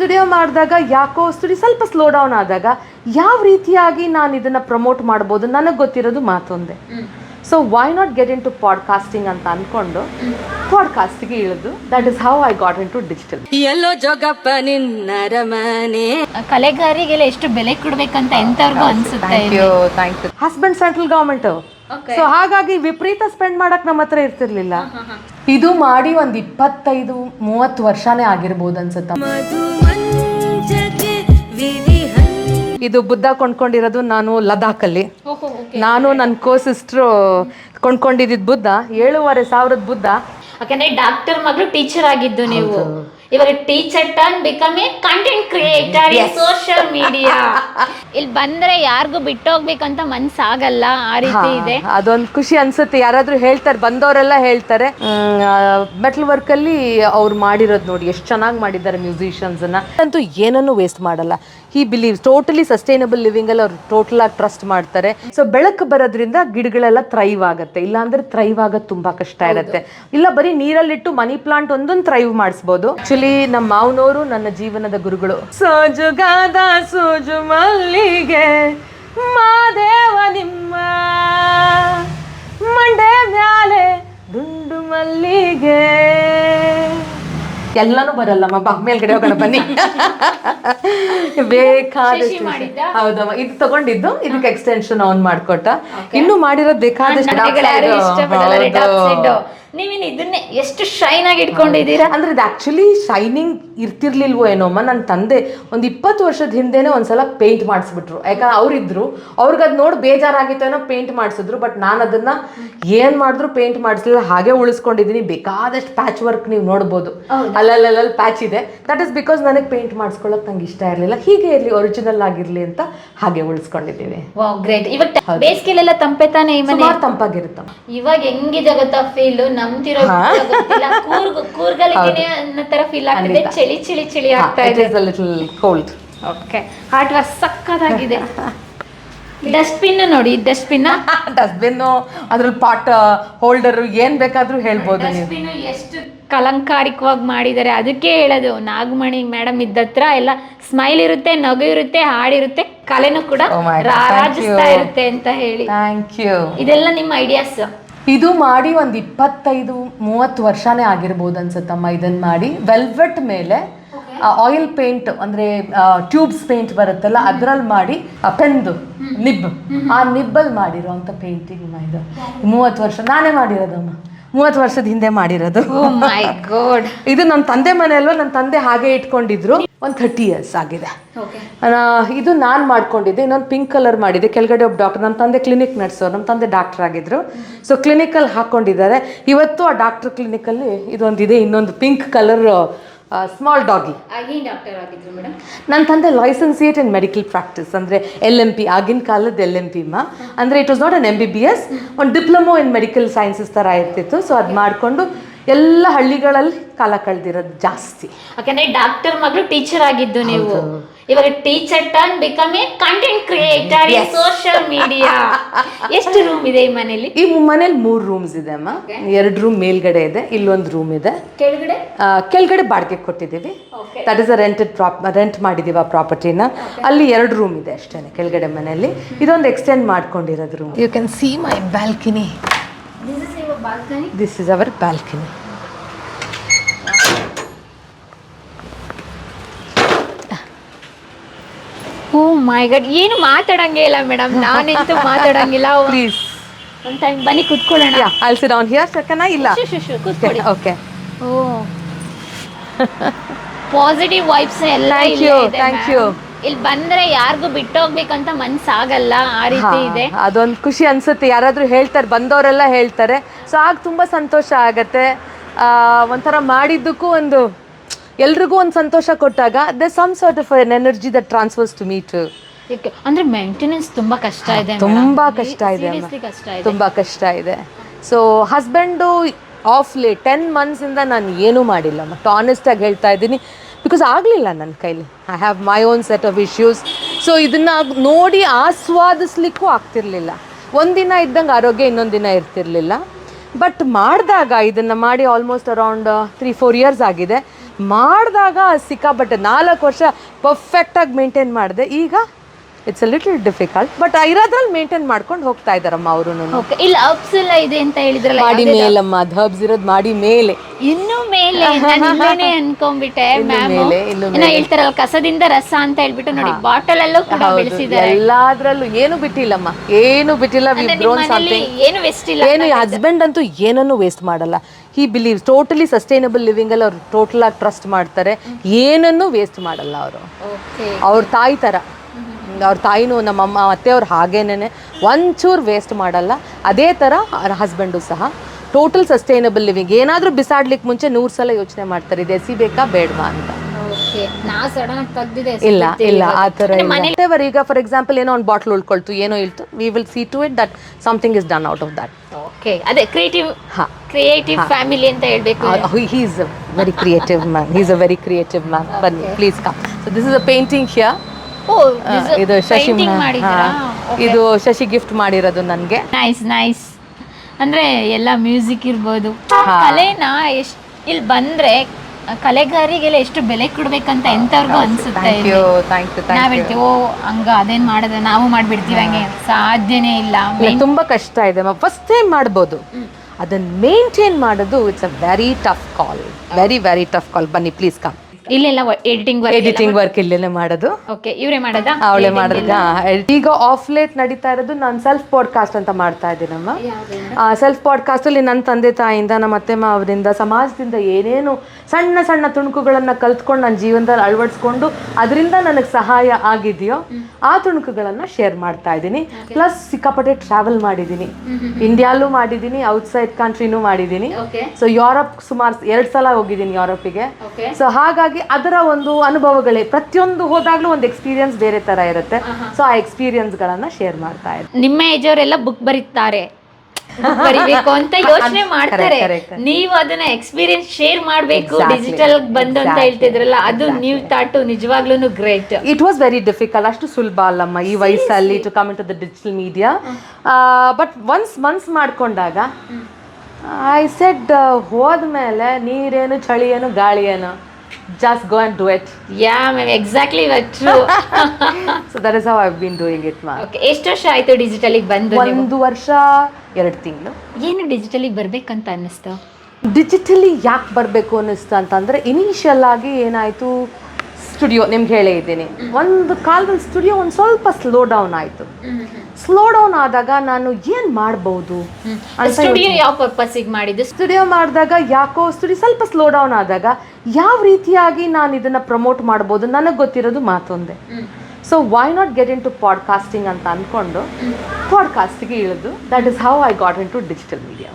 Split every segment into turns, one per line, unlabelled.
Studio ಮಾಡಿದಾಗ ಯಾಕೋ studio ಸ್ವಲ್ಪ ಸ್ಲೋ ಡೌನ್ ಆದಾಗ ಯಾವ ರೀತಿಯಾಗಿ ನಾನು ಇದನ್ನು ಪ್ರಮೋಟ್ ಮಾಡ್ಬೋದು ನನಗೆ ಗೊತ್ತಿರೋದು ಮಾತೊಂದೇ. So why not get in to podcasting ಅಂತ ಅಂದ್ಕೊಂಡು ಪಾಡ್ಕಾಸ್ಟಿಗೆ ಇಳಿದು that is how I got in to digital
ಎಲ್ಲೋ ಜೋಗಪ್ಪ ನಿನ್ನರಮನೆ
ಕಲೆಗಾರಿಗೆಲ್ಲ ಎಷ್ಟು ಬೆಲೆ ಕೊಡ್ಬೇಕಂತ ಎಂತವ್ರಿಗೂ ಅನ್ಸುತ್ತೆ
thank you thank you husband central government so ಹಾಗಾಗಿ ವಿಪರೀತ ಸ್ಪೆಂಡ್ ಮಾಡಕ್ ನಮ್ಮ ಹತ್ರ ಇರ್ತಿರ್ಲಿಲ್ಲ. ಇದು ಮಾಡಿ ಒಂದ್ ಇಪ್ಪತ್ತೈದು ಮೂವತ್ತು ವರ್ಷನೇ ಆಗಿರ್ಬೋದು ಅನ್ಸುತ್ತ. ಇದು ಬುದ್ಧ ಕೊಂಡ್ಕೊಂಡಿರೋದು ನಾನು ಲದಾಖಲ್ಲಿ ನಾನು ನನ್ನ ಕೋ ಸಿಸ್ಟ್ರು ಕೊಂಡ್ಕೊಂಡಿದ್ದ ಬುದ್ಧ ಏಳುವರೆ ಸಾವಿರದ ಬುದ್ಧ.
ಯಾಕಂದ್ರೆ ಡಾಕ್ಟರ್ ಮಗಳು ಟೀಚರ್ ಆಗಿದ್ದು ನೀವು. ಇವಾಗ teacher turn become a content creator social media ಇಲ್ಲಿ ಬಂದ್ರೆ ಯಾರಿಗೂ ಬಿಟ್ಟೋಗ್ಬೇಕಂತ ಮನ್ಸಾಗಲ್ಲ ಆ ರೀತಿ ಇದೆ.
ಅದೊಂದು ಖುಷಿ ಅನ್ಸುತ್ತೆ. ಯಾರಾದ್ರೂ ಹೇಳ್ತಾರೆ ಬಂದವರೆಲ್ಲ ಹೇಳ್ತಾರೆ. ಮೆಟಲ್ ವರ್ಕ್ ಅಲ್ಲಿ ಅವ್ರು ಮಾಡಿರೋದು ನೋಡಿ ಎಷ್ಟು ಚೆನ್ನಾಗಿ ಮಾಡಿದ್ದಾರೆ ಮ್ಯೂಸಿಷಿಯನ್ಸ್ ಅನ್ನ. ಅಂತೂ ಏನನ್ನೂ ವೇಸ್ಟ್ ಮಾಡಲ್ಲ. ಈ ಬಿಲೀವ್ ಟೋಟಲಿ ಸಸ್ಟೈನಬಲ್ ಲಿವಿಂಗ್ ಅಲ್ಲಿ ಅವ್ರು ಟೋಟಲ್ ಆಗಿ ಟ್ರಸ್ಟ್ ಮಾಡ್ತಾರೆ. ಸೊ ಬೆಳಕು ಬರೋದ್ರಿಂದ ಗಿಡಗಳೆಲ್ಲ ಥ್ರೈವ್ ಆಗುತ್ತೆ. ಇಲ್ಲ ಅಂದ್ರೆ ಥ್ರೈವ್ ಆಗೋದು ತುಂಬಾ ಕಷ್ಟ ಇರುತ್ತೆ. ಇಲ್ಲ ಬರೀ ನೀರಲ್ಲಿಟ್ಟು ಮನಿ ಪ್ಲಾಂಟ್ ಒಂದೊಂದು ಥ್ರೈವ್ ಮಾಡಿಸ್ಬೋದು. ಆಕ್ಚುಲಿ ನಮ್ಮ ಮಾವನವರು ನನ್ನ ಜೀವನದ ಗುರುಗಳು. ಸೋಜುಗಾದ ಸೋಜು ಮಲ್ಲಿಗೆ ಮಾದೇವ ನಿಮ್ಮ ಮಂಡೆ ಮ್ಯಾಲೆ ದುಂಡು ಮಲ್ಲಿಗೆ. ಎಲ್ಲಾನು ಬರಲ್ಲಮ್ಮ ಬಾ ಮೇಲ್ಗಡೆ ಹೋಗೋಣ ಬನ್ನಿ. ಬೇಕಾದಷ್ಟು ಹೌದಮ್ಮ ಇದು ತಗೊಂಡಿದ್ದು ಇದಕ್ಕೆ ಎಕ್ಸ್ಟೆನ್ಷನ್ ಆನ್ ಮಾಡ್ಕೊಟ್ಟ. ಇನ್ನು ಮಾಡಿರೋದು ಬೇಕಾದಷ್ಟು
ನೀವೇನು ಇದನ್ನೇ ಎಷ್ಟು ಶೈನ್ ಆಗಿ ಇಟ್ಕೊಂಡಿದ್ದೀರಾ?
ಅಂದ್ರೆ ಇದು ಆಕ್ಚುಲಿ ಶೈನಿಂಗ್ ಇರ್ತಿರ್ಲಿಲ್ವೋ ಏನೋ ಅಮ್ಮ? ನನ್ನ ತಂದೆ ಒಂದು ಇಪ್ಪತ್ತು ವರ್ಷದ ಹಿಂದೆನೆ ಒಂದ್ಸಲ ಪೇಂಟ್ ಮಾಡಿಸ್ಬಿಟ್ರು. ಯಾಕಂದ್ರೆ ಅವ್ರಿದ್ರು ಅವ್ರಿಗೆ ಅದು ನೋಡಿ ಬೇಜಾರಾಗಿತ್ತು ಏನೋ ಪೇಂಟ್ ಮಾಡಿಸಿದ್ರು ಬಟ್ ನಾನು ಅದನ್ನ ಏನ್ ಮಾಡಿದ್ರು ಪೇಂಟ್ ಮಾಡಿಸ್ಲಿಲ್ಲ ಹಾಗೆ ಉಳಿಸ್ಕೊಂಡಿದ್ದೀನಿ. ಬೇಕಾದಷ್ಟು ಪ್ಯಾಚ್ ವರ್ಕ್ ನೀವು ನೋಡ್ಬೋದು. ಅಲ್ಲಲ್ಲಲ್ಲಿ ಪ್ಯಾಚ್ ಇದೆ. ದಟ್ ಇಸ್ ಬಿಕಾಸ್ ನನಗೆ ಪೇಂಟ್ ಮಾಡಿಸ್ಕೊಳ್ಳೋಕೆ ನಂಗೆ ಇಷ್ಟ ಇರಲಿಲ್ಲ. ಹೀಗೆ ಇರಲಿ ಒರಿಜಿನಲ್ ಆಗಿರ್ಲಿ ಅಂತ ಹಾಗೆ ಉಳಿಸ್ಕೊಂಡಿದ್ದೀವಿ.
ವಾವ್ ಗ್ರೇಟ್ ಇವಾಗ ಬೇಸಿಗೆಲೆಲ್ಲ ತಂಪೆ ತಾನೇ ಈ ಮನೆ? ಇವಾಗ ಹೆಂಗಿದೆ ಗೊತ್ತಾ ಫೀಲ್? ಕೂರ್ಗ್ ಕೂರ್ಗಲಿಗೆ ಅನ್ನೋ ತರ ಫೀಲ್ ಆಗ್ತಿದೆ. ಚಳಿ ಚಳಿ ಚಳಿ ಆಗ್ತಾ ಇದೆ.
Little cold
okay heart was ಸಕ್ಕತ್ತಾಗಿದೆ. ಡಸ್ಟ್ಬಿನ್ ನೋಡಿ ಡಸ್ಟ್ಬಿನ್
ಡಸ್ಟ್ಬಿನ್ ಅದ್ರಲ್ಲಿ ಪಾಟ್ ಹೋಲ್ಡರ್ ಏನ್ ಬೇಕಾದ್ರೂ ಹೇಳ್ಬೋದು
ಡಸ್ಟ್ಬಿನ್ ಎಷ್ಟು ಕಲಂಕಾರಿಕವಾಗಿ ಮಾಡಿದ್ದಾರೆ. ಅದಕ್ಕೆ ಹೇಳೋದು ನಾಗಮಣಿ ಮೇಡಮ್ ಇದ್ದತ್ರ ಎಲ್ಲ ಸ್ಮೈಲ್ ಇರುತ್ತೆ ನಗು ಇರುತ್ತೆ ಹಾಡಿರುತ್ತೆ ಕಲೆನೂ ಕೂಡ
Oh
ರಾರಾಜಿಸ್ತಾ ಇರುತ್ತೆ ಅಂತ ಹೇಳಿ.
ಥ್ಯಾಂಕ್ ಯು
ಇದೆಲ್ಲ ನಿಮ್ಮ ಐಡಿಯಾಸ್
ಇದು ಮಾಡಿ ಒಂದು ಇಪ್ಪತ್ತೈದು ಮೂವತ್ತು ವರ್ಷನೇ ಆಗಿರ್ಬೋದು ಅನ್ಸುತ್ತಮ್ಮ ಇದನ್ನ ಮಾಡಿ. ವೆಲ್ವೆಟ್ ಮೇಲೆ ಆಯಿಲ್ ಪೇಂಟ್ ಅಂದ್ರೆ ಟ್ಯೂಬ್ಸ್ ಪೇಂಟ್ ಬರುತ್ತಲ್ಲ ಅದ್ರಲ್ಲಿ ಮಾಡಿ ಪೆನ್ದು ನಿಬ್ ಆ ನಿಬ್ಬಲ್ಲಿ ಮಾಡಿರೋ ಅಂತ ಪೇಂಟಿಂಗ್ ಇದು. ಮೂವತ್ತು ವರ್ಷ ನಾನೇ ಮಾಡಿರೋದಮ್ಮ. ಮೂವತ್ತು ವರ್ಷದ ಹಿಂದೆ ಮಾಡಿರೋದು.
ಗಾಡ್
ಇದು ನನ್ನ ತಂದೆ ಮನೆಯಲ್ಲೂ ನನ್ನ ತಂದೆ ಹಾಗೆ ಇಟ್ಕೊಂಡಿದ್ರು. ಒಂದು ಥರ್ಟಿ ಇಯರ್ಸ್ ಆಗಿದೆ. ಇದು ನಾನು ಮಾಡ್ಕೊಂಡಿದ್ದೆ ಇನ್ನೊಂದು ಪಿಂಕ್ ಕಲರ್ ಮಾಡಿದ್ದೆ. ಕೆಳಗಡೆ ಒಬ್ಬ ಡಾಕ್ಟರ್ ನಮ್ಮ ತಂದೆ ಕ್ಲಿನಿಕ್ ನಡೆಸೋರು ನಮ್ಮ ತಂದೆ ಡಾಕ್ಟರ್ ಆಗಿದ್ರು. ಸೊ ಕ್ಲಿನಿಕಲ್ಲಿ ಹಾಕ್ಕೊಂಡಿದ್ದಾರೆ ಇವತ್ತು ಆ ಡಾಕ್ಟರ್ ಕ್ಲಿನಿಕಲ್ಲಿ ಇದೊಂದಿದೆ ಇನ್ನೊಂದು ಪಿಂಕ್ ಕಲರ್ ಸ್ಮಾಲ್ ಡಾಗಿ ನನ್ನ ತಂದೆ ಲೈಸೆನ್ಸಿಯೇಟ್ ಇನ್ ಮೆಡಿಕಲ್ ಪ್ರಾಕ್ಟೀಸ್ ಅಂದರೆ ಎಲ್ ಎಂ ಪಿ ಆಗಿನ ಕಾಲದ ಎಲ್ ಎಂ ಪಿ ಮಾ ಅಂದರೆ it was not an M B B S ಒಂದು ಡಿಪ್ಲೊಮೊ ಇನ್ ಮೆಡಿಕಲ್ ಸೈನ್ಸಸ್ ಥರ ಇರ್ತಿತ್ತು. ಸೊ ಅದು ಮಾಡಿಕೊಂಡು ಎಲ್ಲ ಹಳ್ಳಿಗಳಲ್ಲಿ ಕಾಲ ಕಳೆದಿರೋದು ಜಾಸ್ತಿ.
ಯಾಕಂದ್ರೆ ಡಾಕ್ಟರ್ ಮಗಳು ಟೀಚರ್ ಆಗಿದ್ದು ನೀವು. ಇವಾಗ teacher turn become a content creator social media ಎಷ್ಟು ರೂಮ್ ಇದೆ ಈ ಮನೇಲಿ?
ಈ ಮನೇಲಿ ಮೂರು ರೂಮ್ಸ್ ಇದೆ ಅಮ್ಮ. ಎರಡು ರೂಮ್ ಮೇಲ್ಗಡೆ ಇದೆ ಇಲ್ಲೊಂದು ರೂಮ್ ಇದೆ.
ಕೆಳಗಡೆ?
ಕೆಳಗಡೆ ಬಾಡಿಗೆ ಕೊಟ್ಟಿದ್ದೀವಿ. That is a rented prop rent ಮಾಡಿದೀವ ಆ ಪ್ರಾಪರ್ಟಿನ ಅಲ್ಲಿ ಎರಡು ರೂಮ್ ಇದೆ ಅಷ್ಟೇ ಕೆಳಗಡೆ ಮನೆಯಲ್ಲಿ ಇದೊಂದು ಎಕ್ಸ್ಟೆಂಡ್ ಮಾಡ್ಕೊಂಡಿರೋದು room you can see my balcony
this This is balcony
balcony.
Oh my god ಏನು ಮಾತಾಡಂಗೆ ಇಲ್ಲ ಮೇಡಮ್ ನಾನಂತೂ ಮಾತಾಡಂಗಿಲ್ಲ.
ಪ್ಲೀಸ್
ಒಂದ್ ಟೈಮ್ ಬನ್ನಿ ಕುತ್ಕೊಳ್ಳೋಣ.
Yeah I'll sit down here ಸಕನ ಇಲ್ಲ.
ಕೂತ್ಕೊಳ್ಳಿ.
ಓಕೆ
ಓ ಪಾಸಿಟಿವ್ ವೈಬ್ಸ್ ಎಲ್ಲ ಥ್ಯಾಂಕ್
ಯು
ma'am.
you.
ಇಲ್ಲಿ ಬಂದ್ರೆ ಯಾರಿಗೂ ಬಿಟ್ಟೋಗ್ಬೇಕಂತ ಮನ್ಸಾಗಲ್ಲ ಆ ರೀತಿ ಇದೆ.
ಅದೊಂದು ಖುಷಿ ಅನ್ಸುತ್ತೆ. ಯಾರಾದ್ರೂ ಹೇಳ್ತಾರೆ ಬಂದವರೆಲ್ಲ ಹೇಳ್ತಾರೆ. ಸೊ ಆಗ ತುಂಬಾ ಸಂತೋಷ ಆಗತ್ತೆ. ಆ, ಒಂಥರ ಮಾಡಿದ್ದಕ್ಕೂ ಒಂದು ಎಲ್ರಿಗೂ ಒಂದು ಸಂತೋಷ ಕೊಟ್ಟಾಗ the some sort of an energy that transfers to meet
ಅಂದ್ರೆ ಮೇಂಟೆನೆನ್ಸ್ ತುಂಬಾ ಕಷ್ಟ ಇದೆ
ತುಂಬಾ ಕಷ್ಟ ಇದೆ ತುಂಬಾ ಕಷ್ಟ ಇದೆ. So husband of late ten ಮಂತ್ಸಿಂದ ನಾನು ಏನೂ ಮಾಡಿಲ್ಲ. ಮತ್ತು ಆನೆಸ್ಟಾಗಿ ಹೇಳ್ತಾ ಇದ್ದೀನಿ. ಬಿಕಾಸ್ ಆಗಲಿಲ್ಲ ನನ್ನ ಕೈಲಿ. I have my own set of issues so ಇದನ್ನು ನೋಡಿ ಆಸ್ವಾದಿಸ್ಲಿಕ್ಕೂ ಆಗ್ತಿರ್ಲಿಲ್ಲ. ಒಂದಿನ ಇದ್ದಂಗೆ ಆರೋಗ್ಯ ಇನ್ನೊಂದು ದಿನ ಇರ್ತಿರಲಿಲ್ಲ. ಬಟ್ ಮಾಡಿದಾಗ ಇದನ್ನು ಮಾಡಿ almost around three four years ಆಗಿದೆ. ಮಾಡಿದಾಗ ಸಿಕ್ಕಾಪಟ್ಟೆ ನಾಲ್ಕು ವರ್ಷ ಪರ್ಫೆಕ್ಟಾಗಿ ಮೇಂಟೈನ್ ಮಾಡಿದೆ. ಈಗ it's a little difficult but ಇರೋದ್ರಲ್ಲಿ maintain ಮಾಡ್ಕೊಂಡು ಹೋಗ್ತಾ ಇದಾರಮ್ಮ ಅವರು
ಓಕೆ ಇಲ್ಲ ಎಲ್ಲ ಇದೆ ಅಂತ ಹೇಳಿದ್ರಲ್ಲ
ಮಾಡಿ ಮೇಲಮ್ಮ ಅದು ಹಬ್ಸ್ ಇರೋದು ಮಾಡಿ ಮೇಲೆ.
ಇನ್ನೂ ಮೇಲೆ ನಾನು ಇಲ್ಲೇನೆ ಅನ್ಕೊಂಡ್ಬಿಟ್ಟೆ ಮ್ಯಾಮ್
ಮೇಲೆ, ಇನ್ನು
ಏನೋ ಹೇಳ್ತಾರಲ್ಲ ಕಸದಿಂದ ರಸ ಅಂತ ಹೇಳ್ಬಿಟ್ಟು ನೋಡಿ ಬಾಟಲ್ ಅಲ್ಲೂ ಕೂಡ ಬೆಳೆಸಿದ್ದಾರೆ.
ಎಲ್ಲಾದ್ರಲ್ಲೂ ಏನು ಬಿಟ್ಟಿಲ್ಲಮ್ಮ ಏನು ಬಿಟ್ಟಿಲ್ಲ ವಿ ಗ್ರೋನ್
ಮನೇಲಿ ಏನು ವೆಸ್ಟ್ ಇಲ್ಲ
ಏನು ಹಸ್ಬೆಂಡ್ ಅಂತೂ ಏನನ್ನೂ ವೇಸ್ಟ್ ಮಾಡಲ್ಲ. He believe totally sustainable living ಅಲ್ಲಿ ಅವ್ರು ಟೋಟಲ್ ಆಗಿ ಟ್ರಸ್ಟ್ ಮಾಡ್ತಾರೆ. ಏನನ್ನೂ ವೇಸ್ಟ್ ಮಾಡಲ್ಲ ಅವರು.
ಓಕೆ
ಅವ್ರ ತಾಯಿ ಥರ ಅವ್ರ ತಾಯಿನೂ ನಮ್ಮ ಅಮ್ಮ ಅತ್ತೆಯವ್ರು ಹಾಗೇನೇ ಒಂಚೂರು ವೇಸ್ಟ್ ಮಾಡಲ್ಲ. ಅದೇ ಥರ ಅವ್ರ ಹಸ್ಬೆಂಡು ಸಹ ಟೋಟಲ್ ಸಸ್ಟೈನಬಲ್ ಲಿವಿಂಗ್ ಏನಾದರೂ ಬಿಸಾಡ್ಲಿಕ್ಕೆ ಮುಂಚೆ ನೂರು ಸಲ ಯೋಚನೆ ಮಾಡ್ತಾರೆ ಇದು ಎಸಿಬೇಕಾ ಬೇಡವಾ ಅಂತ. ಇಲ್ಲ ಇಲ್ಲ ಆ ಥರ Whatever ಈಗ ಫಾರ್ ಎಕ್ಸಾಂಪಲ್ ಏನೋ ಒಂದು ಬಾಟ್ಲ್ ಉಳ್ಕೊಳ್ತು ಏನೋ ಇಲ್ತು we will see to it that something is done out of that
okay ಅದೇ ಕ್ರಿಯೇಟಿವ್
ಹಾ.
ಕ್ರಿಯೇಟಿವ್ ಫ್ಯಾಮಿಲಿ ಅಂತ ಹೇಳಬೇಕು.
He is a very creative man he's a very creative man ಬನ್ನಿ please come so this is a painting here ಇದು ಶಶಿ ಇದು Shashi gift ಮಾಡಿರೋದು ನನಗೆ.
Nice nice ಅಂದ್ರೆ ಎಲ್ಲ ಮ್ಯೂಸಿಕ್ ಇರ್ಬೋದು. ಕಲೆನ ಎಷ್ಟ್ ಇಲ್ಲಿ ಬಂದ್ರೆ ಕಲೆಗಾರಿಗೆಲ್ಲ ಎಷ್ಟು ಬೆಲೆ ಕೊಡ್ಬೇಕಂತ ಎಂತವ್ರಿಗೂ ಅನ್ಸುತ್ತೆ ನಾವ್ ಹೇಳ್ತೀವಿ ಓ ಹಂಗ ಅದೇನ್ ಮಾಡಿದ್ರೆ ನಾವು ಮಾಡ್ಬಿಡ್ತೀವಿ ಹಂಗೆ. ಸಾಧ್ಯನೇ ಇಲ್ಲ.
ತುಂಬಾ ಕಷ್ಟ ಇದೆ. ಫಸ್ಟ್ ಟೈಮ್ ಮಾಡ್ಬೋದು. ಅದನ್ನ ಮೇಂಟೈನ್ ಮಾಡೋದು it's a very tough call very very tough call ಬನ್ನಿ ಪ್ಲೀಸ್ ಕಮ್
ಇಲ್ಲೆಲ್ಲ ಎಡಿಟಿಂಗ್
ಎಡಿಟಿಂಗ್ ವರ್ಕ್ ಇಲ್ಲೇನೆ ಮಾಡೋದು.
ಓಕೆ ಇವರೇ ಮಾಡದ?
ಅವಳೆ ಮಾಡಿದ್ರೆ ಈಗ ಆಫ್ ಲೇಟ್ ನಡೀತಾ ಇರೋದು ನಾನು ಸೆಲ್ಫ್ ಪಾಡ್ಕಾಸ್ಟ್ ಅಂತ ಮಾಡ್ತಾ ಇದ್ದೀನಮ್ಮ ಸೆಲ್ಫ್ ಪಾಡ್ಕಾಸ್ಟ್ ಅಲ್ಲಿ ನನ್ನ ತಂದೆ ತಾಯಿಯಿಂದ ನಮ್ಮ ಅತ್ತೆ ಮಾವರಿಂದ ಸಮಾಜದಿಂದ ಏನೇನು ಸಣ್ಣ ಸಣ್ಣ ತುಣುಕುಗಳನ್ನ ಕಲ್ತ್ಕೊಂಡು ನನ್ನ ಜೀವನದಲ್ಲಿ ಅಳವಡಿಸ್ಕೊಂಡು ಅದರಿಂದ ನನಗೆ ಸಹಾಯ ಆಗಿದೆಯೋ ಆ ತುಣುಕುಗಳನ್ನ ಶೇರ್ ಮಾಡ್ತಾ ಇದ್ದೀನಿ. ಪ್ಲಸ್ ಸಿಕ್ಕಾಪಟ್ಟೆ ಟ್ರಾವೆಲ್ ಮಾಡಿದ್ದೀನಿ. ಇಂಡಿಯಾಲೂ ಮಾಡಿದ್ದೀನಿ ಔಟ್ಸೈಡ್ ಕಂಟ್ರಿನೂ ಮಾಡಿದ್ದೀನಿ. ಸೊ ಯುರೋಪ್ ಸುಮಾರು ಎರಡು ಸಲ ಹೋಗಿದ್ದೀನಿ ಯುರೋಪಿಗೆ ಸೊ ಹಾಗಾಗಿ ಅದರ ಒಂದು ಅನುಭವಗಳೇ. ಪ್ರತಿಯೊಂದು ಹೋದಾಗ್ಲೂ ಒಂದು ಎಕ್ಸ್ಪೀರಿಯನ್ಸ್ ಬೇರೆ ತರ ಇರುತ್ತೆ. ಸೊ ಆ ಎಕ್ಸ್ಪೀರಿಯನ್ಸ್ ಗಳನ್ನ ಶೇರ್ ಮಾಡ್ತಾ ಇದ್ದೀನಿ
ನಿಮ್ಮ ಏಜ್ ಅವರೆಲ್ಲ ಬುಕ್ ಬರೀತಾರೆ ಬರಿಬೇಕು ಅಂತ ಯೋಚನೆ ಮಾಡ್ತಾರೆ. ನೀವು ಅದನ್ನ ಎಕ್ಸ್ಪೀರಿಯನ್ಸ್ ಶೇರ್ ಮಾಡ್ಬೇಕು. ಡಿಜಿಟಲ್ ಬಂದು ಅಂತ ಹೇಳ್ತಿದ್ರಲ್ಲ ಅದು ನೀವು ತಾಟು ನಿಜವಾಗ್ಲೂ great
it was very difficult ಅಷ್ಟು ಸುಲಭ ಅಲ್ಲಮ್ಮ ಈ ವಯಸ್ಸಲ್ಲಿ to come to the digital media but once ಮನ್ಸ್ ಮಾಡ್ಕೊಂಡಾಗ ಐ ಸೆಡ್ ಹೋದ್ಮೇಲೆ ನೀರೇನು ಚಳಿ ಏನು ಗಾಳಿ ಏನು just go do do Yeah,
yeah exactly exactly true.
So that is how I been doing it ಮಾ
ಓಕೆ ಎಷ್ಟು ವರ್ಷ ಆಯ್ತು ಡಿಜಿಟಲಿಗೆ ಬಂದು ನೀವು?
ಒಂದು ವರ್ಷ ಎರಡು ತಿಂಗಳು.
ಏನು ಡಿಜಿಟಲಿಗೆ ಬರ್ಬೇಕಂತ ಅನ್ನಿಸ್ತು?
ಡಿಜಿಟಲಿ ಯಾಕೆ ಬರಬೇಕು ಅನ್ನಿಸ್ತು ಅಂತಂದರೆ ಇನಿಷಿಯಲ್ ಆಗಿ ಏನಾಯಿತು ಸ್ಟುಡಿಯೋ ನಿಮ್ಗೆ ಹೇಳೇ ಇದ್ದೀನಿ. ಒಂದು ಕಾಲದಲ್ಲಿ ಸ್ಟುಡಿಯೋ ಒಂದು ಸ್ವಲ್ಪ ಸ್ಲೋ ಡೌನ್ ಆಯಿತು. ಸ್ಲೋ ಡೌನ್ ಆದಾಗ ನಾನು ಏನು ಮಾಡ್ಬೋದು?
ಸ್ಟುಡಿಯೋ ಯಾವ ಪರ್ಪಸ್ಸಿಗೆ ಮಾಡಿದ್ದು?
ಸ್ಟುಡಿಯೋ ಮಾಡಿದಾಗ ಯಾಕೋ ಸ್ಟುಡಿಯೋ ಸ್ವಲ್ಪ ಸ್ಲೋ ಡೌನ್ ಆದಾಗ ಯಾವ ರೀತಿಯಾಗಿ ನಾನು ಇದನ್ನ ಪ್ರಮೋಟ್ ಮಾಡ್ಬೋದು ನನಗೆ ಗೊತ್ತಿರೋದು ಮಾತೊಂದೆ. So why not get in to podcasting ಅಂತ ಅಂದ್ಕೊಂಡು ಪಾಡ್ಕಾಸ್ಟಿಗೆ ಇಳಿದು that is how I got in to digital media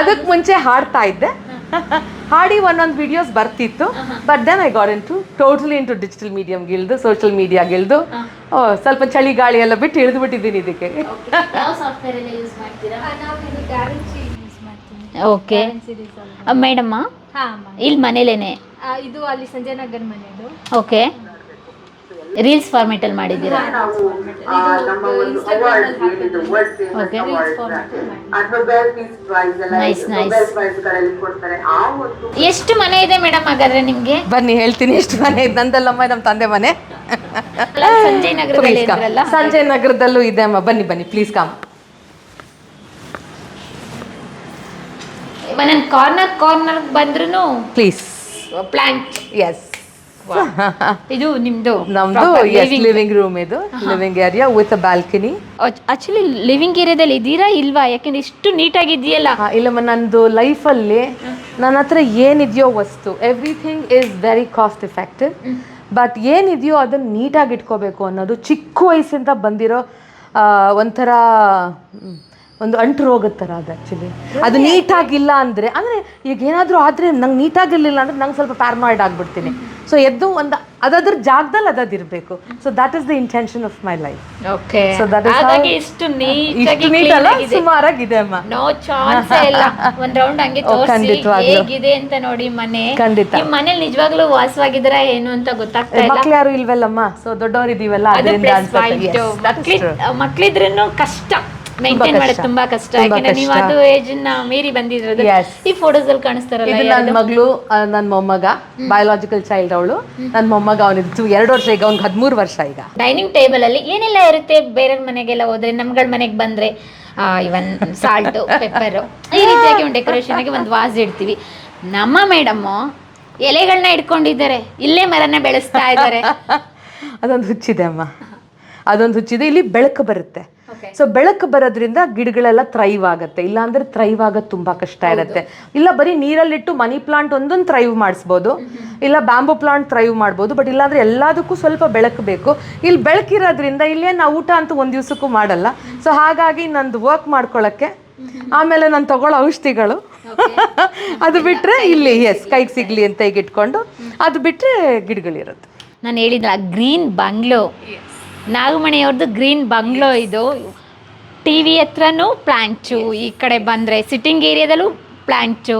ಅದಕ್ಕೆ ಮುಂಚೆ ಹಾಡ್ತಾ ಇದ್ದೆ. ಹಾಡಿ ಒಂದೊಂದು ವಿಡಿಯೋಸ್ ಬರ್ತಿತ್ತು but then I got in to totally into digital medium ಗಿಳ್ದು social media ಗಿಳ್ದು. ಓ, ಸ್ವಲ್ಪ ಚಳಿ ಗಾಳಿ ಎಲ್ಲ ಬಿಟ್ಟು ಇಳಿದು ಬಿಟ್ಟಿದ್ದೀನಿ ಇದಕ್ಕೆ
ಯಾವ ಸಾಫ್ಟ್ವೇರ್ ಎಲ್ಲ ಯೂಸ್ ಮಾಡ್ತೀರಾ? ಓಕೆ ಮೇಡಮ್ಮ ಇಲ್ಲಿ ಮನೇಲೇನೆ?
ಇದು ಅಲ್ಲಿ ಸಂಜಯ್ ನಗರ್ ಮನೆಯದು.
ಓಕೆ ರೀಲ್ಸ್ ಫಾರ್ಮೆಟಲ್ಲಿ ಮಾಡಿದ್ದೀರಾ? ಓಕೆ ನೈಸ್ ನೈಸ್ ಎಷ್ಟು ಮನೆ ಇದೆ ಮೇಡಮ್ ಹಾಗಾದ್ರೆ ನಿಮ್ಗೆ?
ಬನ್ನಿ ಹೇಳ್ತೀನಿ ಎಷ್ಟು ಮನೆ ಇದೆ. ನಂದಲ್ಲಮ್ಮ ನಮ್ಮ ತಂದೆ ಮನೆ.
ಅಲ್ಲ, ಸಂಜಯ್ ನಗರದಲ್ಲಿ
ಸಂಜಯ್ ನಗರದಲ್ಲೂ ಇದೆ ಅಮ್ಮ. ಬನ್ನಿ ಬನ್ನಿ ಪ್ಲೀಸ್ ಕಮ್
ಕಾರ್ನರ್ ಕಾರ್ನರ್ ಬಂದ್ರೂ
ಪ್ಲೀಸ್
ಪ್ಲಾಂಟ್
ಎಸ್
ಇದು ನಿಮ್ದು
ನಮ್ದು ಲಿವಿಂಗ್ ರೂಮ್ ಇದು living area with a balcony
actually living ಏರಿಯಾದಲ್ಲಿ ಇದ್ದೀರಾ ಇಲ್ವಾ? ಯಾಕಂದ್ರೆ ಇಷ್ಟು ನೀಟಾಗಿದೆಯಲ್ಲ
ಇಲ್ಲಮ್ಮ ನಂದು ಲೈಫಲ್ಲಿ ನನ್ನ ಹತ್ರ ಏನಿದೆಯೋ ವಸ್ತು everything is very cost effective but ಏನಿದೆಯೋ ಅದನ್ನ ನೀಟಾಗಿ ಇಟ್ಕೋಬೇಕು ಅನ್ನೋದು ಚಿಕ್ಕ ವಯಸ್ಸಿಂದ ಬಂದಿರೋ ಒಂಥರ ಒಂದು ಅಂಟು ರೋಗದ ಥರ ಅದು ಆ್ಯಕ್ಚುಲಿ ಅದು ನೀಟಾಗಿಲ್ಲ ಅಂದರೆ ಅಂದರೆ ಈಗ ಏನಾದರೂ ಆದರೆ ನಂಗೆ ನೀಟಾಗಿರಲಿಲ್ಲ ಅಂದ್ರೆ ನಂಗೆ ಸ್ವಲ್ಪ ಪ್ಯಾರ್ಮಾಯ್ಡ್ ಆಗಿಬಿಡ್ತೀನಿ. ಸೊ ಎದ್ದು ಒಂದು ಅದಾದ್ರ ಜಾಗದಲ್ಲಿ ಅದದಿರಬೇಕು so that is the intention of my life
okay
so that is
ಹಾಗಾಗಿ ಇಷ್ಟು ನೀಟಾಗಿ
ನೀಟ್ ಅಲ್ಲ ಸುಮಾರಾಗಿದೆ ಅಮ್ಮ.
ನೋ ಚಾನ್ಸ್ ಇಲ್ಲ. ಒಂದು ರೌಂಡ್ ಹಂಗೆ ತೋರಿಸಿ ಹೇಗಿದೆ ಅಂತ ನೋಡಿ ಮನೆ.
ಖಂಡಿತ.
ನಿಮ್ಮ ಮನೇಲಿ ನಿಜವಾಗ್ಲೂ ವಾಸವಾಗಿದ್ರೆ ಏನು ಅಂತ ಗೊತ್ತಾಗ್ತಾ ಇಲ್ಲ.
ಮಕ್ಳು ಯಾರು ಇಲ್ವಲ್ಲಮ್ಮ? ಸೊ ದೊಡ್ಡವರು ಇದೀವಲ್ಲ ಅದರಿಂದ.
ಮಕ್ಳಿದ್ರೂ ಕಷ್ಟ. ಮೇಂಟೈನ್ ಮಾಡೋದು ತುಂಬಾ ಕಷ್ಟ. ಯಾಕಂದ್ರೆ ನೀವು ಅದು ಏಜ್ನ ಮೀರಿ ಬಂದಿರೋದು. ಈ ಫೋಟೋಸ್ ಅಲ್ಲಿ ಕಾಣಿಸ್ತಾರಲ್ಲ
ಇದು ನನ್ನ ಮಗಳು ನನ್ನ ಮೊಮ್ಮಗ. ಬಯೋಲಾಜಿಕಲ್ ಚೈಲ್ಡ್ ಅವಳು. ನನ್ನ ಮೊಮ್ಮಗ ಅವನಿದ್ದು ಎರಡು ವರ್ಷ ಈಗ ಅವ್ನಿಗೆ ಹದಿಮೂರು ವರ್ಷ ಈಗ.
ಡೈನಿಂಗ್ ಟೇಬಲ್ ಅಲ್ಲಿ ಏನೆಲ್ಲ ಇರುತ್ತೆ ಬೇರೆ ಮನೆಗೆಲ್ಲ ಹೋದ್ರೆ ನಮ್ಗಳ ಮನೆಗೆ ಬಂದ್ರೆ? ಇವನ್ ಸಾಲ್ಟ್ ಪೆಪ್ಪರ್ ಈ ರೀತಿಯಾಗಿ ಒಂದು ಡೆಕೋರೇಷನ್ ಆಗಿ ಒಂದು ವಾಸ್ ಇಡ್ತೀವಿ. ನಮ್ಮ ಮೇಡಮ್ ಎಲೆಗಳನ್ನ ಇಟ್ಕೊಂಡಿದ್ದಾರೆ. ಇಲ್ಲೇ ಮರನ ಬೆಳೆಸ್ತಾ ಇದ್ದಾರೆ.
ಅದೊಂದು ಹುಚ್ಚಿದೆ ಅಮ್ಮ. ಅದೊಂದು ಹುಚ್ಚಿದೆ. ಇಲ್ಲಿ ಬೆಳಕು ಬರುತ್ತೆ. ಸೊ ಬೆಳಕು ಬರೋದ್ರಿಂದ ಗಿಡಗಳೆಲ್ಲ ಥ್ರೈವ್ ಆಗುತ್ತೆ. ಇಲ್ಲಾಂದ್ರೆ ಥ್ರೈವ್ ಆಗೋದು ತುಂಬಾ ಕಷ್ಟ ಇರುತ್ತೆ. ಇಲ್ಲ ಬರೀ ನೀರಲ್ಲಿಟ್ಟು ಮನಿ ಪ್ಲಾಂಟ್ ಒಂದೊಂದು ಥ್ರೈವ್ ಮಾಡಿಸ್ಬೋದು. ಇಲ್ಲ ಬ್ಯಾಂಬೂ ಪ್ಲಾಂಟ್ ಥ್ರೈವ್ ಮಾಡ್ಬೋದು. ಬಟ್ ಇಲ್ಲಾಂದ್ರೆ ಎಲ್ಲದಕ್ಕೂ ಸ್ವಲ್ಪ ಬೆಳಕು ಬೇಕು. ಇಲ್ಲಿ ಬೆಳಕಿರೋದ್ರಿಂದ ಇಲ್ಲೇ ನಾವು ಊಟ ಅಂತೂ ಒಂದು ದಿವಸಕ್ಕೂ ಮಾಡಲ್ಲ. ಸೊ ಹಾಗಾಗಿ ನಂದು ವರ್ಕ್ ಮಾಡ್ಕೊಳ್ಳೋಕ್ಕೆ ಆಮೇಲೆ ನಾನು ತಗೊಳ್ಳೋ ಔಷಧಿಗಳು. ಅದು ಬಿಟ್ಟರೆ ಇಲ್ಲಿ ಎಸ್ ಕೈಗೆ ಸಿಗ್ಲಿ ಅಂತ ಈಗ ಇಟ್ಕೊಂಡು ಅದು ಬಿಟ್ಟರೆ ಗಿಡಗಳಿರುತ್ತೆ.
ನಾನು ಹೇಳಿದ್ಲ ಗ್ರೀನ್ ಬಂಗ್ಲೋ ನಾಗಮಣಿಯವ್ರದ್ದು ಗ್ರೀನ್ ಬಂಗ್ಲೋ ಇದು. ಟಿ ವಿ ಹತ್ರನೂ ಪ್ಲ್ಯಾಂಟು ಈ ಕಡೆ ಬಂದರೆ ಸಿಟ್ಟಿಂಗ್ ಏರಿಯಾದಲ್ಲೂ ಪ್ಲ್ಯಾಂಟು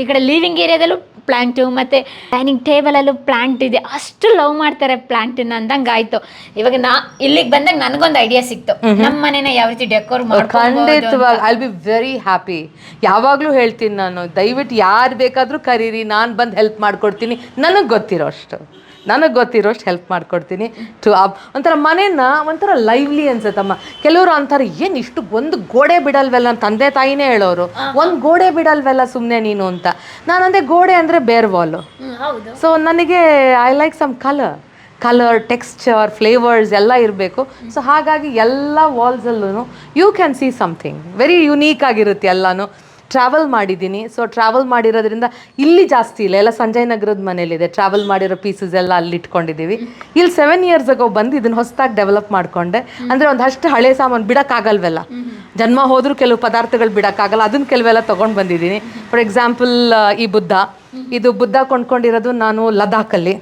ಈ ಕಡೆ ಲಿವಿಂಗ್ ಏರಿಯಾದಲ್ಲೂ ಪ್ಲ್ಯಾಂಟು ಮತ್ತು ಡೈನಿಂಗ್ ಟೇಬಲಲ್ಲೂ ಪ್ಲ್ಯಾಂಟ್ ಇದೆ. ಅಷ್ಟು ಲವ್ ಮಾಡ್ತಾರೆ ಪ್ಲ್ಯಾಂಟನ್ನ ಅಂದಂಗೆ ಆಯಿತು. ಇವಾಗ ನಾ ಇಲ್ಲಿಗೆ ಬಂದಾಗ ನನಗೊಂದು ಐಡಿಯಾ ಸಿಕ್ತು. ನಮ್ಮ ಮನೆನ ಯಾವ ರೀತಿ ಡೆಕೋರ್ ಮಾಡ್ಕೊಂಡು
ಖಂಡಿತವಾಗಿ. ಐ ಬಿ ವೆರಿ ಹ್ಯಾಪಿ ಯಾವಾಗಲೂ ಹೇಳ್ತೀನಿ ನಾನು ದಯವಿಟ್ಟು ಯಾರು ಬೇಕಾದರೂ ಕರೀರಿ ನಾನು ಬಂದು ಹೆಲ್ಪ್ ಮಾಡ್ಕೊಡ್ತೀನಿ. ನನಗೆ ಗೊತ್ತಿರೋ ಅಷ್ಟು ನನಗೆ ಗೊತ್ತಿರೋಷ್ಟು ಹೆಲ್ಪ್ ಮಾಡ್ಕೊಡ್ತೀನಿ ಟು ಒಂಥರ ಮನೇನ ಒಂಥರ ಲೈವ್ಲಿ ಅನ್ಸುತ್ತಮ್ಮ. ಕೆಲವರು ಅಂತಾರೆ ಏನು ಇಷ್ಟು ಒಂದು ಗೋಡೆ ಬಿಡಲ್ವಲ್ಲ? ನಮ್ಮ ತಂದೆ ತಾಯಿನೇ ಹೇಳೋರು. ಒಂದು ಗೋಡೆ ಬಿಡಲ್ವಲ್ಲ ಸುಮ್ಮನೆ ನೀನು? ಅಂತ. ನಾನು ಅಂದರೆ ಗೋಡೆ ಅಂದರೆ ಬೇರ್ ವಾಲು ಸೊ ನನಗೆ I like some colour colour texture flavours ಎಲ್ಲ ಇರಬೇಕು. ಸೊ ಹಾಗಾಗಿ ಎಲ್ಲ ವಾಲ್ಸಲ್ಲೂ you can see something very unique ಆಗಿರುತ್ತೆ ಎಲ್ಲನೂ. ಟ್ರಾವೆಲ್ ಮಾಡಿದ್ದೀನಿ. ಸೊ ಟ್ರಾವೆಲ್ ಮಾಡಿರೋದ್ರಿಂದ ಇಲ್ಲಿ ಜಾಸ್ತಿ ಇಲ್ಲ. ಎಲ್ಲ ಸಂಜಯ್ ನಗರದ ಮನೇಲಿದೆ ಟ್ರಾವೆಲ್ ಮಾಡಿರೋ ಪೀಸಸ್ ಎಲ್ಲ ಅಲ್ಲಿ ಇಟ್ಕೊಂಡಿದ್ದೀವಿ. ಇಲ್ಲಿ ಸೆವೆನ್ ಇಯರ್ಸ್ ಆಗೋ ಬಂದು ಇದನ್ನು ಹೊಸದಾಗಿ ಡೆವಲಪ್ ಮಾಡ್ಕೊಂಡೆ. ಅಂದರೆ ಒಂದಷ್ಟು ಹಳೆ ಸಾಮಾನು ಬಿಡೋಕ್ಕಾಗಲ್ವಲ್ಲ? ಜನ್ಮ ಹೋದ್ರೂ ಕೆಲವು ಪದಾರ್ಥಗಳು ಬಿಡೋಕ್ಕಾಗಲ್ಲ. ಅದನ್ನ ಕೆಲವೆಲ್ಲ ತೊಗೊಂಡು ಬಂದಿದ್ದೀನಿ. ಫಾರ್ ಎಕ್ಸಾಂಪಲ್ ಈ ಬುದ್ಧ. ಇದು ಬುದ್ಧ ಕೊಂಡ್ಕೊಂಡಿರೋದು ನಾನು ಲದಾಖಲ್ಲಿ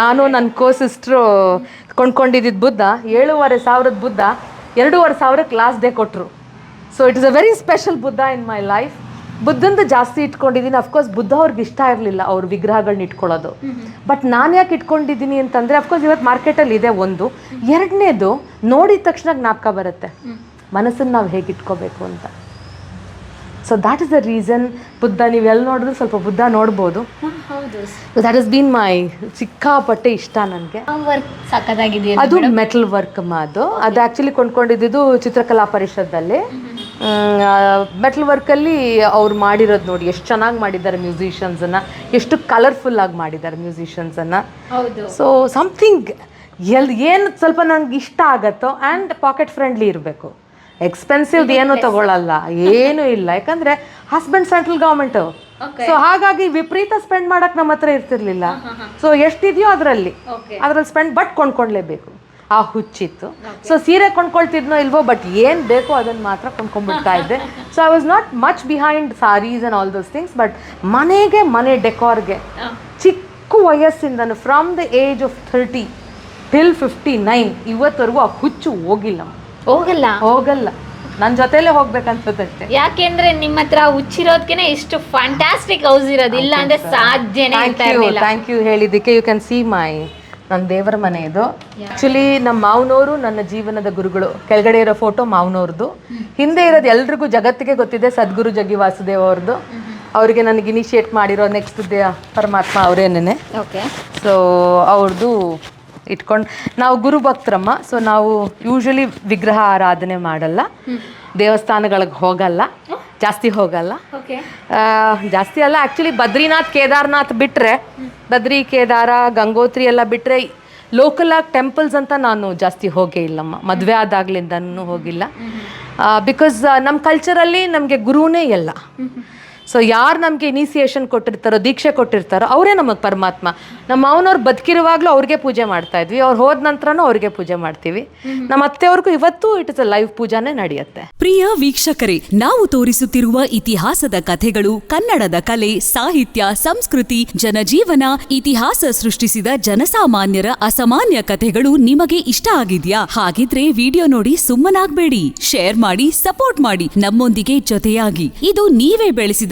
ನಾನು ನನ್ನ ಕೋ ಸಿಸ್ಟ್ರು ಕೊಂಡ್ಕೊಂಡಿದ್ದಿದ್ದು ಬುದ್ಧ. ಏಳುವರೆ ಸಾವಿರದ ಬುದ್ಧ. ಎರಡೂವರೆ ಸಾವಿರಕ್ಕೆ ಲಾಸ್ಟ್ ಡೇ ಕೊಟ್ಟರು so it is a very special Buddha in my life ಬುದ್ಧಂದು ಜಾಸ್ತಿ ಇಟ್ಕೊಂಡಿದ್ದೀನಿ. ಅಫ್ಕೋರ್ಸ್ ಬುದ್ಧ ಅವ್ರಿಗೆ ಇಷ್ಟ ಇರಲಿಲ್ಲ ಅವ್ರ ವಿಗ್ರಹಗಳನ್ನ ಇಟ್ಕೊಳ್ಳೋದು. ಬಟ್ ನಾನು ಯಾಕೆ ಇಟ್ಕೊಂಡಿದ್ದೀನಿ ಅಂತಂದರೆ ಅಫ್ಕೋರ್ಸ್ ಇವತ್ತು ಮಾರ್ಕೆಟಲ್ಲಿ ಇದೆ ಒಂದು. ಎರಡನೇದು ನೋಡಿದ ತಕ್ಷಣ ಜ್ಞಾಪಕ ಬರುತ್ತೆ. ಮನಸ್ಸನ್ನು ನಾವು ಹೇಗೆ ಇಟ್ಕೋಬೇಕು ಅಂತ. So that is the reason Buddha ನೀವು ಎಲ್ಲಿ ನೋಡಿದ್ರು ಸ್ವಲ್ಪ ಬುದ್ಧ ನೋಡ್ಬೋದು. ದ್ಯಾಟ್ ಇಸ್ ಬೀನ್ ಮೈ ಸಿಕ್ಕಾಪಟ್ಟೆ ಇಷ್ಟ ನನಗೆ. ಅದು ಮೆಟಲ್ ವರ್ಕ್ ಅದು ಅದು ಆ್ಯಕ್ಚುಲಿ ಕೊಂಡ್ಕೊಂಡಿದ್ದು ಚಿತ್ರಕಲಾ ಪರಿಷತ್ತಲ್ಲಿ. ಮೆಟಲ್ ವರ್ಕಲ್ಲಿ ಅವ್ರು ಮಾಡಿರೋದು ನೋಡಿ ಎಷ್ಟು ಚೆನ್ನಾಗಿ ಮಾಡಿದ್ದಾರೆ ಮ್ಯೂಸಿಷಿಯನ್ಸನ್ನು ಎಷ್ಟು ಕಲರ್ಫುಲ್ ಆಗಿ ಮಾಡಿದ್ದಾರೆ ಮ್ಯೂಸಿಷಿಯನ್ಸನ್ನು
ಹೌದು.
ಸೊ ಸಮಥಿಂಗ್ ಎಲ್ ಏನು ಸ್ವಲ್ಪ ನಂಗೆ ಇಷ್ಟ ಆಗತ್ತೋ ಆ್ಯಂಡ್ ಪಾಕೆಟ್ ಫ್ರೆಂಡ್ಲಿ ಇರಬೇಕು. ಎಕ್ಸ್ಪೆನ್ಸಿವ್ ಏನು ತಗೊಳ್ಳಲ್ಲ ಏನೂ ಇಲ್ಲ. ಯಾಕಂದ್ರೆ ಹಸ್ಬೆಂಡ್ ಸೆಂಟ್ರಲ್ ಗೌರ್ಮೆಂಟು ಸೊ ಹಾಗಾಗಿ ವಿಪರೀತ ಸ್ಪೆಂಡ್ ಮಾಡಕ್ ನಮ್ಮ ಹತ್ರ ಇರ್ತಿರ್ಲಿಲ್ಲ. ಸೊ ಎಷ್ಟಿದೆಯೋ ಅದರಲ್ಲಿ. ಅದ್ರಲ್ಲಿ ಸ್ಪೆಂಡ್ ಬಟ್ ಕೊಂಡ್ಕೊಳ್ಲೇಬೇಕು. ಆ ಹುಚ್ಚಿತ್ತು. ಸೊ ಸೀರೆ ಕೊಂಡ್ಕೊಳ್ತಿದ್ನೋ ಇಲ್ವೋ ಬಟ್ ಏನು ಬೇಕೋ ಅದನ್ನು ಮಾತ್ರ ಕೊಂಡ್ಕೊಂಡ್ಬಿಡ್ತಾ ಇದ್ದೆ. So I was not much behind saris and all those things but ಮನೆಗೆ ಮನೆ ಡೆಕೋರ್ಗೆ ಚಿಕ್ಕ ವಯಸ್ಸಿಂದನು from the age of thirty till fifty nine ಇವತ್ತವರೆಗೂ ಆ ಹುಚ್ಚು ಹೋಗಿಲ್ಲ.
ಹೋಗಲ್ಲ.
ಹೋಗಲ್ಲ. ನನ್ನ ಜೊತೆಲೇ ಹೋಗ್ಬೇಕನ್ಸುತ್ತೆ
ಯಾಕೆಂದ್ರೆ ನಿಮ್ಮ ಹತ್ರ ಹುಚ್ಚಿರೋದ್ಕೆನೆ ಇಷ್ಟು ಫ್ಯಾಂಟಾಸ್ಟಿಕ್ ಹೌಸ್ ಇರೋದು. ಇಲ್ಲ ಅಂದ್ರೆ ಸಾಧ್ಯನೇ
ಥ್ಯಾಂಕ್ ಯು ಹೇಳಿದ್ದಕ್ಕೆ. ಯು ಕ್ಯಾನ್ ಸಿ ಮೈ ನನ್ನ ದೇವರ ಮನೆ ಇದು. ಆ್ಯಕ್ಚುಲಿ ನಮ್ಮ ಮಾವನವರು ನನ್ನ ಜೀವನದ ಗುರುಗಳು. ಕೆಳಗಡೆ ಇರೋ ಫೋಟೋ ಮಾವನವ್ರದ್ದು ಹಿಂದೆ ಇರೋದು ಎಲ್ರಿಗೂ ಜಗತ್ತಿಗೆ ಗೊತ್ತಿದೆ ಸದ್ಗುರು ಜಗ್ಗಿ ವಾಸುದೇವ ಅವ್ರದ್ದು ಅವರಿಗೆ ನನಗೆ ಇನಿಷಿಯೇಟ್ ಮಾಡಿರೋ ನೆಕ್ಸ್ಟ್ ದೇ ಪರಮಾತ್ಮ ಅವರೇನೇ
ಓಕೆ
ಸೊ ಅವ್ರದ್ದು ಇಟ್ಕೊಂಡು ನಾವು ಗುರು ಭಕ್ತರಮ್ಮ ಸೊ ನಾವು ಯೂಶಲಿ ವಿಗ್ರಹ ಆರಾಧನೆ ಮಾಡಲ್ಲ. ದೇವಸ್ಥಾನಗಳಿಗೆ ಹೋಗಲ್ಲ. ಜಾಸ್ತಿ ಹೋಗಲ್ಲ. ಜಾಸ್ತಿ ಅಲ್ಲ ಆ್ಯಕ್ಚುಲಿ ಬದ್ರಿನಾಥ್ ಕೇದಾರ್ನಾಥ್ ಬಿಟ್ಟರೆ ಬದ್ರಿ ಕೇದಾರ ಗಂಗೋತ್ರಿ ಎಲ್ಲ ಬಿಟ್ಟರೆ ಲೋಕಲ್ ಆಗಿ ಟೆಂಪಲ್ಸ್ ಅಂತ ನಾನು ಜಾಸ್ತಿ ಹೋಗೇ ಇಲ್ಲಮ್ಮ. ಮದುವೆ ಆದಾಗ್ಲಿಂದನೂ ಹೋಗಿಲ್ಲ. ಬಿಕಾಸ್ ನಮ್ಮ ಕಲ್ಚರಲ್ಲಿ ನಮಗೆ ಗುರುನೇ ಎಲ್ಲ ಸೊ ಯಾರು ನಮಗೆ ಇನಿಸಿಯೇಷನ್ ಕೊಟ್ಟಿರ್ತಾರೋ ದೀಕ್ಷೆ ಕೊಟ್ಟಿರ್ತಾರೋ ಅವರೇ ನಮಗೆ ಪರಮಾತ್ಮ. ನಮ್ಮ ಮಾವನವ್ರು ಬದುಕಿರುವಾಗಲೂ ಅವ್ರಿಗೆ ಪೂಜೆ ಮಾಡ್ತಾ ಇದ್ವಿ. ಅವ್ರು ಹೋದ ನಂತರನೂ ಅವ್ರಿಗೆ ಪೂಜೆ ಮಾಡ್ತೀವಿ. ನಮ್ಮ ಅತ್ತೆಯವ್ರಿಗೂ ಇವತ್ತು ಇಟ್ ಇಸ್ ಅ ಲೈವ್ ಪೂಜಾನೇ ನಡೆಯುತ್ತೆ.
ಪ್ರಿಯ ವೀಕ್ಷಕರೇ ನಾವು ತೋರಿಸುತ್ತಿರುವ ಇತಿಹಾಸದ ಕಥೆಗಳು ಕನ್ನಡದ ಕಲೆ ಸಾಹಿತ್ಯ ಸಂಸ್ಕೃತಿ ಜನಜೀವನ ಇತಿಹಾಸ ಸೃಷ್ಟಿಸಿದ ಜನಸಾಮಾನ್ಯರ ಅಸಾಮಾನ್ಯ ಕಥೆಗಳು ನಿಮಗೆ ಇಷ್ಟ ಆಗಿದ್ಯಾ? ಹಾಗಿದ್ರೆ ವಿಡಿಯೋ ನೋಡಿ ಸುಮ್ಮನಾಗ್ಬೇಡಿ. ಶೇರ್ ಮಾಡಿ ಸಪೋರ್ಟ್ ಮಾಡಿ. ನಮ್ಮೊಂದಿಗೆ ಜೊತೆಯಾಗಿ. ಇದು ನೀವೇ ಬೆಳೆಸಿದ